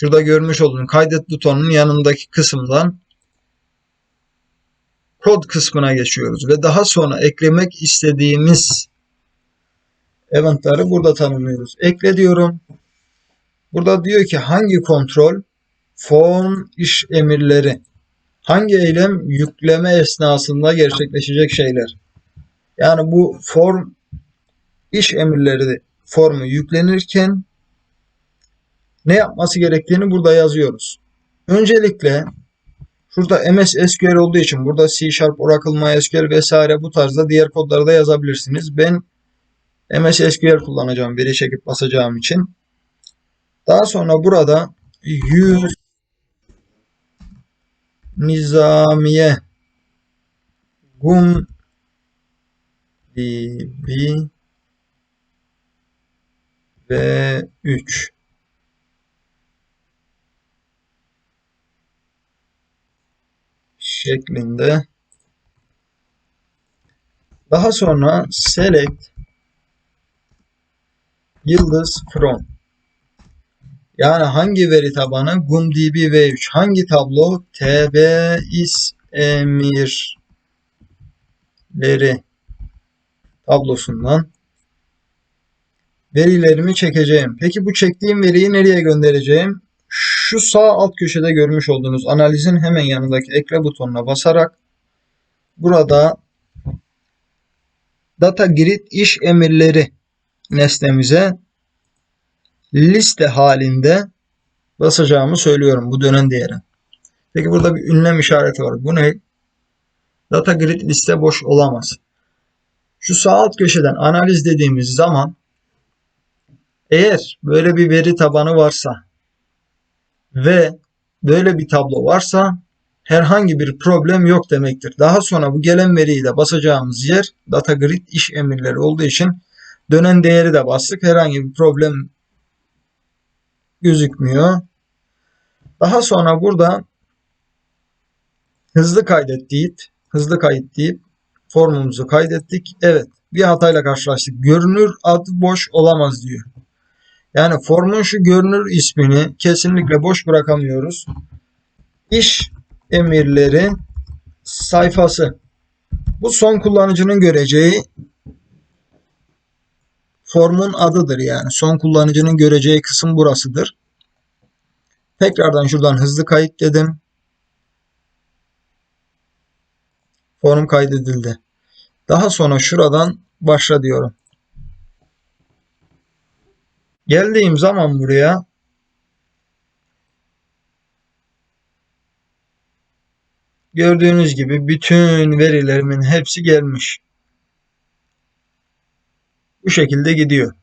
şurada görmüş olduğunuz kaydet butonunun yanındaki kısımdan kod kısmına geçiyoruz ve daha sonra eklemek istediğimiz eventları burada tanımlıyoruz. Ekle diyorum. Burada diyor ki hangi kontrol form iş emirleri hangi eylem yükleme esnasında gerçekleşecek şeyler. Yani bu form iş emirleri formu yüklenirken ne yapması gerektiğini burada yazıyoruz. Öncelikle şurada MS SQL olduğu için burada C Sharp, Oracle, MySQL vesaire bu tarzda diğer kodları da yazabilirsiniz. Ben MS SQL kullanacağım veri çekip basacağım için. Daha sonra burada 100 Nizamiye Gum DB ve 3 şeklinde. Daha sonra select yıldız from. Yani hangi veri tabanı? GumDB V3 hangi tablo? TB is emirleri tablosundan verilerimi çekeceğim. Peki bu çektiğim veriyi nereye göndereceğim? Şu sağ alt köşede görmüş olduğunuz analizin hemen yanındaki ekle butonuna basarak burada data grid iş emirleri nesnemize liste halinde basacağımı söylüyorum bu dönen değere. Peki burada bir ünlem işareti var. Bu ne? Data grid liste boş olamaz. Şu sağ alt köşeden analiz dediğimiz zaman eğer böyle bir veri tabanı varsa ve böyle bir tablo varsa herhangi bir problem yok demektir. Daha sonra bu gelen veriyi de basacağımız yer data grid iş emirleri olduğu için dönen değeri de bastık. Herhangi bir problem gözükmüyor. Daha sonra burada hızlı kaydet deyip hızlı kayıt deyip formumuzu kaydettik. Evet bir hatayla karşılaştık. Görünür adı boş olamaz diyor. Yani formun şu görünür ismini kesinlikle boş bırakamıyoruz. İş emirleri sayfası. Bu son kullanıcının göreceği formun adıdır yani. Son kullanıcının göreceği kısım burasıdır. Tekrardan şuradan hızlı kayıt dedim. Form kaydedildi. Daha sonra şuradan başla diyorum. Geldiğim zaman buraya gördüğünüz gibi bütün verilerimin hepsi gelmiş. Bu şekilde gidiyor.